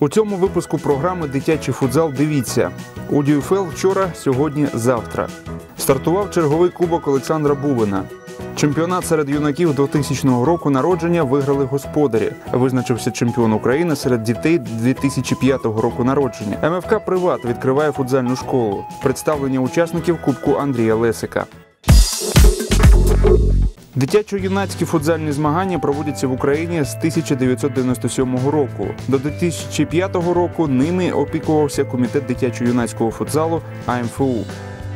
У цьому випуску програми Дитячий футзал дивіться. У ДЮФЛ вчора, сьогодні, завтра. Стартував черговий кубок Олександра Бубина. Чемпіонат серед юнаків 2000 року народження виграли господарі. Визначився чемпіон України серед дітей 2005 року народження. МФК Приват відкриває футзальну школу. Представлення учасників Кубку Андрія Лесика. Дитячо-юнацькі футзальні змагання проводяться в Україні з 1997 року. До 2005 року ними опікувався комітет дитячо-юнацького футзалу АМФУ.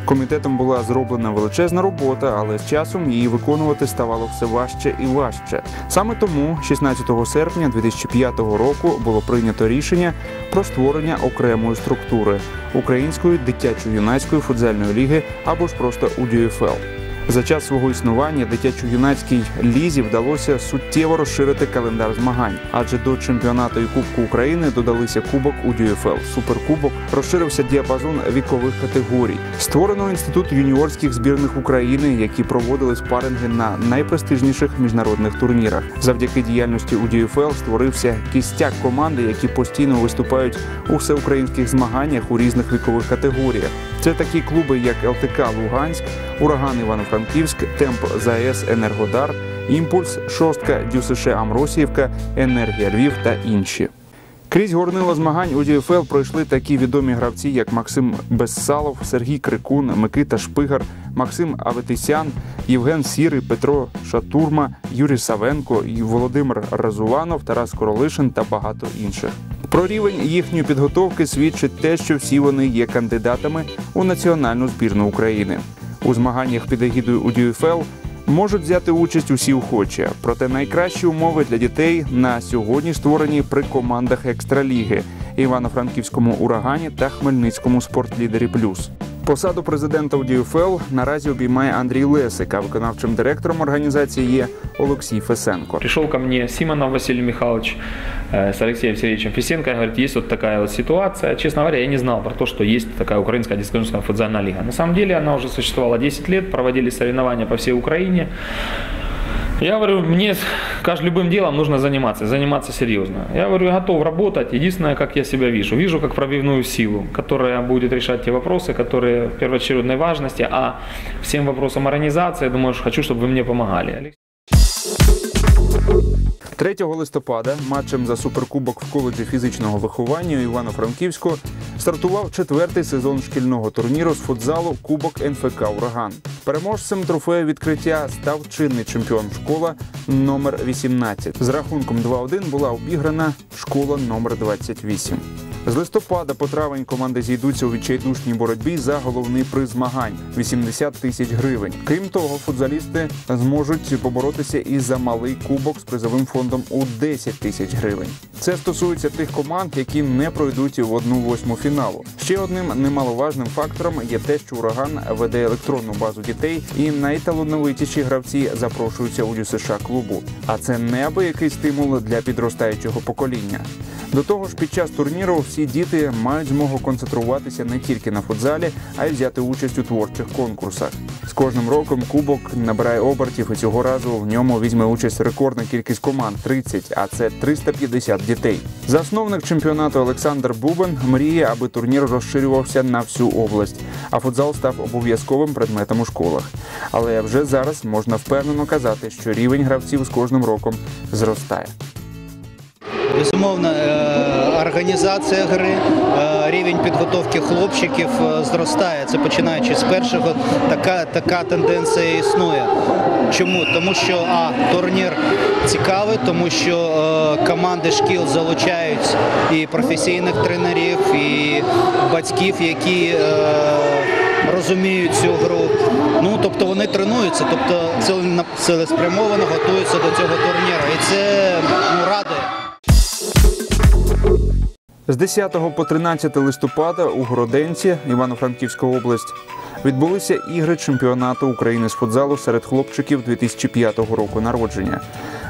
Комітетом була зроблена величезна робота, але з часом її виконувати ставало все важче і важче. Саме тому, 16 серпня 2005 року, було прийнято рішення про створення окремої структури Української дитячо-юнацької футзальної ліги або ж просто УДЮФЛ. За час свого існування дитячо-юнацькій лізі вдалося суттєво розширити календар змагань, адже до чемпіонату і Кубку України додалися Кубок УДЮФЛ, Суперкубок, розширився діапазон вікових категорій. Створено інститут юніорських збірних України, які проводили спаринги на найпрестижніших міжнародних турнірах. Завдяки діяльності УДЮФЛ створився кістяк команди, які постійно виступають у всеукраїнських змаганнях у різних вікових категоріях. Це такі клуби, як ЛТК Луганськ, Ураган Івано-Франківськ, Темп ЗАЕС Енергодар, Імпульс, Шостка, ДЮСШ Амросіївка, Енергія Львів та інші. Крізь горнило змагань у ДЮФЛ пройшли такі відомі гравці, як Максим Безсалов, Сергій Крикун, Микита Шпигар, Максим Аветисян, Євген Сірий, Петро Шатурма, Юрій Савенко, Володимир Разуванов, Тарас Королишин та багато інших. Про рівень їхньої підготовки свідчить те, що всі вони є кандидатами у національну збірну України. У змаганнях під егідою УДЮФЛ можуть взяти участь усі охочі. Проте найкращі умови для дітей на сьогодні створені при командах екстраліги Івано-Франківському урагані та Хмельницькому спортлідері Плюс. Посаду президента ДЮФЛ наразі обіймає Андрій Лесик, а виконавчим директором організації є Олексій Фесенко. Пришел ко мне Сімонов Василий Михайлович з с Алексеем Сергеевичем Фисенко и говорит, есть вот такая вот ситуация. Честно говоря, я не знал про то, что есть такая украинская дискуссионная футзальная лига. На самом деле она уже существовала 10 лет, проводили соревнования по всей Украине. Я говорю, мне каждым любым делом нужно заниматься, заниматься серьезно. Я говорю, готов работать. Единственное, как я себя вижу, вижу как пробивную силу, которая будет решать те вопросы, которые первоочередной важности, а всем вопросам организации, я думаю, хочу, чтобы вы мне помогали. 3 листопада матчем за суперкубок в коледжі фізичного виховання у Івано-Франківську стартував четвертий сезон шкільного турніру з футзалу Кубок НФК Ураган. Переможцем трофею відкриття став чинний чемпіон школа номер 18. З рахунком 2-1 була обіграна школа номер 28. З листопада по травень команди зійдуться у відчайдушній боротьбі за головний приз змагань 80 тисяч гривень. Крім того, футзалісти зможуть поборотися і за малий кубок з призовим фондом у 10 тисяч гривень. Це стосується тих команд, які не пройдуть в одну восьму фіналу. Ще одним немаловажним фактором є те, що ураган веде електронну базу дітей, і найталановитіші гравці запрошуються у США клубу. А це неабиякий стимул для підростаючого покоління. До того ж, під час турніру всі діти мають змогу концентруватися не тільки на футзалі, а й взяти участь у творчих конкурсах. З кожним роком кубок набирає обертів, і цього разу в ньому візьме участь рекордна кількість команд 30, а це 350 дітей. Засновник чемпіонату Олександр Бубен мріє, аби турнір розширювався на всю область, а футзал став обов'язковим предметом у школах. Але вже зараз можна впевнено казати, що рівень гравців з кожним роком зростає. Безумовно, е, організація гри, е, рівень підготовки хлопчиків е, зростає. Це починаючи з першого, така, така тенденція існує. Чому? Тому що а, турнір цікавий, тому що е, команди шкіл залучають і професійних тренерів, і батьків, які е, розуміють цю гру. Ну, тобто вони тренуються, тобто цілеспрямовано готуються до цього турніру. І це ну, радує. З 10 по 13 листопада у Городенці, Івано-Франківська область, відбулися ігри чемпіонату України з футзалу серед хлопчиків 2005 року народження.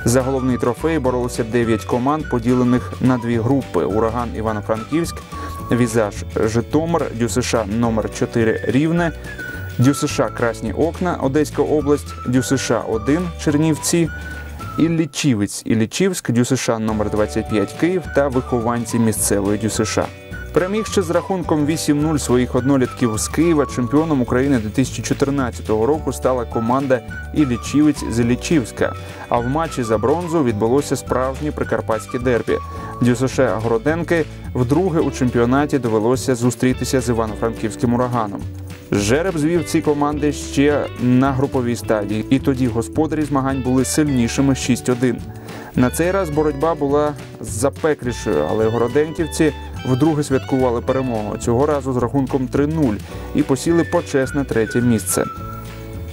За головний трофей боролися 9 команд, поділених на дві групи: Ураган Івано-Франківськ, Візаж Житомир, ДЮСШ номер 4 Рівне, ДЮСШ Красні Окна, Одеська область, ДЮСШ 1 Чернівці, Іллічівець Іллічівськ, ДЮСШ номер 25 Київ та вихованці місцевої ДЮСШ. Перемігши з рахунком 8-0 своїх однолітків з Києва, чемпіоном України 2014 року стала команда Іллічівець з Іллічівська. А в матчі за бронзу відбулося справжнє прикарпатське дербі. ДЮСШ Городенки вдруге у чемпіонаті довелося зустрітися з івано-франківським ураганом. Жереб звів ці команди ще на груповій стадії, і тоді господарі змагань були сильнішими 6-1. На цей раз боротьба була запеклішою, але городенківці вдруге святкували перемогу цього разу з рахунком 3-0 і посіли почесне третє місце.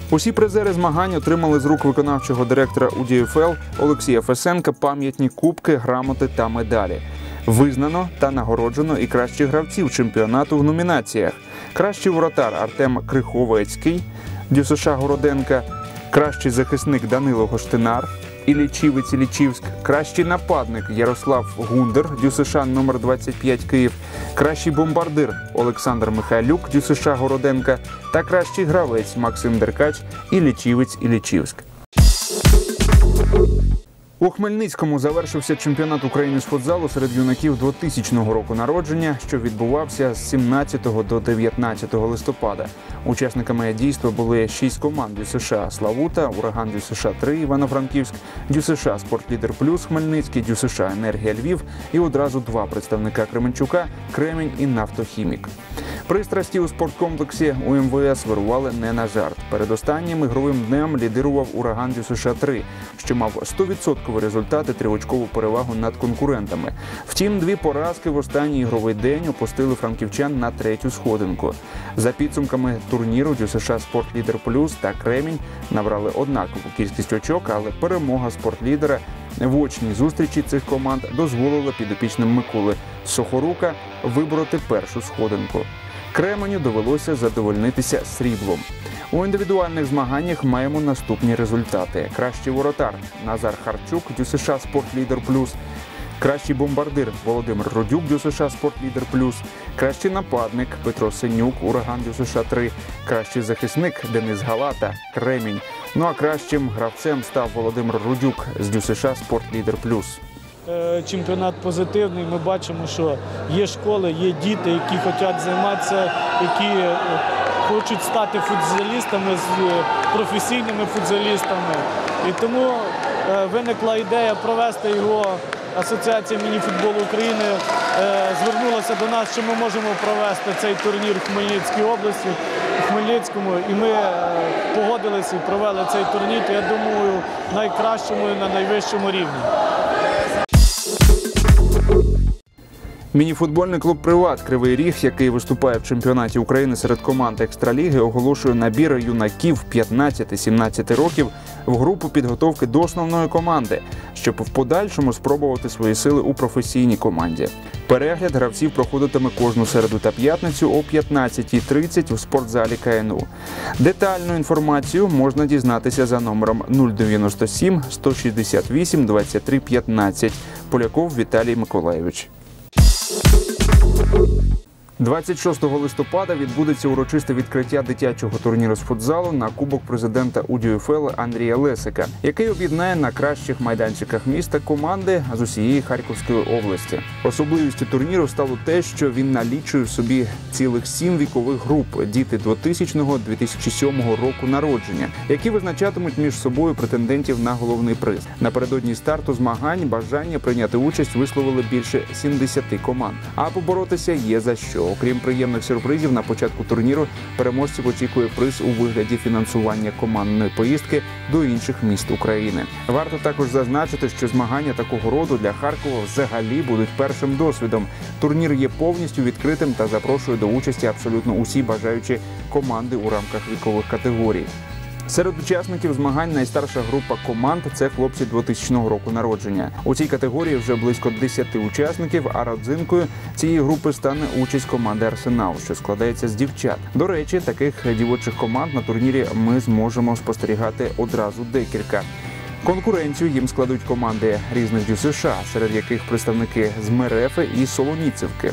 Усі призери змагань отримали з рук виконавчого директора УДФЛ Олексія Фесенка пам'ятні кубки, грамоти та медалі. Визнано та нагороджено і кращих гравців чемпіонату в номінаціях: кращий воротар Артем Криховецький, ДЮСШ Городенка, кращий захисник Данило Гоштинар, Іллічівець Іллічівськ, кращий нападник Ярослав Гундер, ДЮСШ номер 25 Київ, кращий бомбардир Олександр Михайлюк, ДЮСШ Городенка та кращий гравець Максим Деркач, Іллічівець Іллічівськ. У Хмельницькому завершився чемпіонат України з футзалу серед юнаків 2000 року народження, що відбувався з 17 до 19 листопада. Учасниками дійства були шість команд ДЮСШ Славута, Ураган ДЮСШ 3 Івано-Франківськ, ДЮСШ Спортлідер Плюс Хмельницький, ДЮСШ Енергія Львів і одразу два представника Кременчука Кремінь і Нафтохімік. Пристрасті у спорткомплексі у МВС вирували не на жарт. Перед останнім ігровим днем лідирував ураган ДЮСШ 3 що мав 100% результати триочкову перевагу над конкурентами. Втім, дві поразки в останній ігровий день опустили франківчан на третю сходинку. За підсумками турніру ДЮСШ Спортлідер Плюс та Кремінь набрали однакову кількість очок, але перемога спортлідера в очній зустрічі цих команд дозволила підопічним Миколи Сохорука вибороти першу сходинку. Кременю довелося задовольнитися сріблом. У індивідуальних змаганнях маємо наступні результати: кращий воротар Назар Харчук, ДЮСШ Спортлідер Плюс. Кращий бомбардир Володимир Родюк, ДЮСШ Спортлідер Плюс, кращий нападник Петро Синюк, Ураган ДЮСШ 3, кращий захисник Денис Галата, Кремінь. Ну а кращим гравцем став Володимир Рудюк з ДЮСШ Спортлідер Плюс. Е, Чемпіонат позитивний. Ми бачимо, що є школи, є діти, які хочуть займатися, які е, хочуть стати футзалістами, е, професійними футзалістами. І тому е, виникла ідея провести його. Асоціація мініфутболу України е, звернулася до нас, що ми можемо провести цей турнір в Хмельницькій області, в Хмельницькому, і ми погодилися і провели цей турнір. Я думаю, найкращому і на найвищому рівні. Мініфутбольний клуб Приват Кривий Ріг, який виступає в чемпіонаті України серед команд екстраліги, оголошує набір юнаків 15-17 років в групу підготовки до основної команди, щоб в подальшому спробувати свої сили у професійній команді. Перегляд гравців проходитиме кожну середу та п'ятницю о 15.30 у спортзалі КНУ. Детальну інформацію можна дізнатися за номером 097 168 23 15. Поляков Віталій Миколаєвич. 26 листопада відбудеться урочисте відкриття дитячого турніру з футзалу на кубок президента УДЮФЛ Андрія Лесика, який об'єднає на кращих майданчиках міста команди з усієї Харківської області. Особливістю турніру стало те, що він налічує в собі цілих сім вікових груп діти 2000-2007 року народження, які визначатимуть між собою претендентів на головний приз. Напередодні старту змагань бажання прийняти участь висловили більше 70 команд. А поборотися є за що. Окрім приємних сюрпризів, на початку турніру переможців очікує приз у вигляді фінансування командної поїздки до інших міст України. Варто також зазначити, що змагання такого роду для Харкова взагалі будуть першим досвідом. Турнір є повністю відкритим та запрошує до участі абсолютно усі бажаючі команди у рамках вікових категорій. Серед учасників змагань найстарша група команд це хлопці 2000 року народження. У цій категорії вже близько 10 учасників. А родзинкою цієї групи стане участь команди Арсенал, що складається з дівчат. До речі, таких дівочих команд на турнірі ми зможемо спостерігати одразу декілька. Конкуренцію їм складуть команди різних ДЮСШ, серед яких представники з Мерефи і Солоніцевки.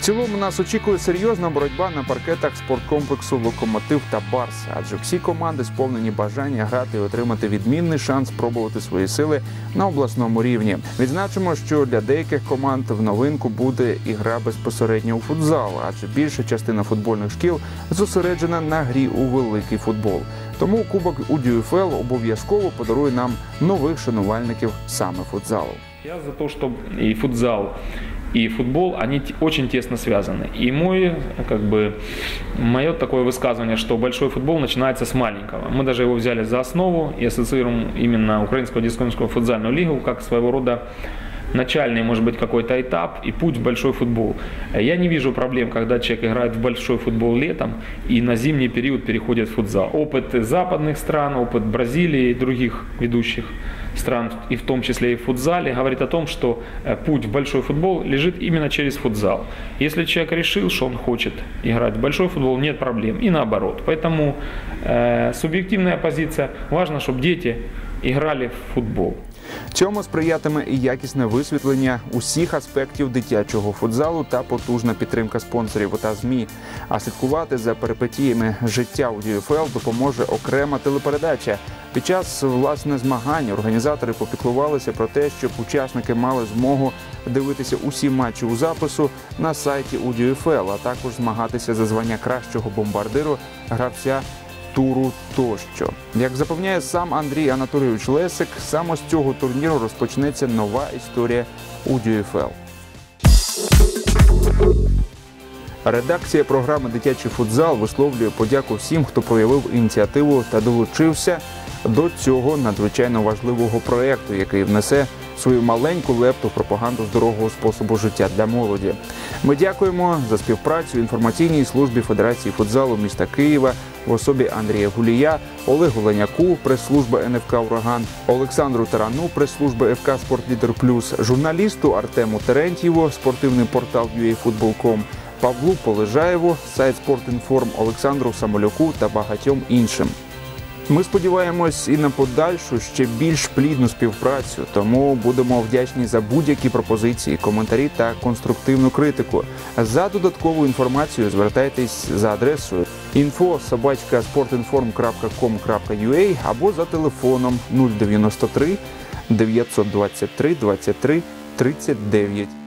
В цілому нас очікує серйозна боротьба на паркетах спорткомплексу Локомотив та Барс, адже всі команди сповнені бажання грати і отримати відмінний шанс спробувати свої сили на обласному рівні. Відзначимо, що для деяких команд в новинку буде і гра безпосередньо у футзал, адже більша частина футбольних шкіл зосереджена на грі у великий футбол. Тому кубок УДЮФЛ обов'язково подарує нам нових шанувальників саме футзалу. Я за то, что и футзал, и футбол, они очень тесно связаны. И мой, как бы, мое такое высказывание, что большой футбол начинается с маленького. Мы даже его взяли за основу и ассоциируем именно Украинскую дисконскую футзальную лигу как своего рода начальный, может быть, какой-то этап и путь в большой футбол. Я не вижу проблем, когда человек играет в большой футбол летом и на зимний период переходит в футзал. Опыт западных стран, опыт Бразилии и других ведущих стран, и в том числе и в футзале, говорит о том, что э, путь в большой футбол лежит именно через футзал. Если человек решил, что он хочет играть в большой футбол, нет проблем. И наоборот. Поэтому э, субъективная позиция. Важно, чтобы дети играли в футбол. Цьому сприятиме і якісне висвітлення усіх аспектів дитячого футзалу та потужна підтримка спонсорів та змі. А слідкувати за перипетіями життя у ДЮФЛ допоможе окрема телепередача. Під час власне змагань організатори попіклувалися про те, щоб учасники мали змогу дивитися усі матчі у запису на сайті УДЮФЛ, а також змагатися за звання кращого бомбардиру гравця туру тощо. Як запевняє сам Андрій Анатолійович Лесик, саме з цього турніру розпочнеться нова історія у ДЮФЛ. Редакція програми Дитячий футзал висловлює подяку всім, хто проявив ініціативу та долучився до цього надзвичайно важливого проєкту, який внесе свою маленьку лепту в пропаганду здорового способу життя для молоді. Ми дякуємо за співпрацю інформаційній службі Федерації футзалу міста Києва в особі Андрія Гулія, Олегу Леняку, прес-служба НФК Ураган, Олександру Тарану, прес-служба ФК Спортлідер Плюс, журналісту Артему Терентьєву, спортивний портал UAFootball.com, Павлу Полежаєву, сайт Спортінформ, Олександру Самолюку та багатьом іншим. Ми сподіваємось і на подальшу ще більш плідну співпрацю, тому будемо вдячні за будь-які пропозиції, коментарі та конструктивну критику. За додаткову інформацію звертайтесь за адресою info.sportinform.com.ua або за телефоном 093 923 23 39.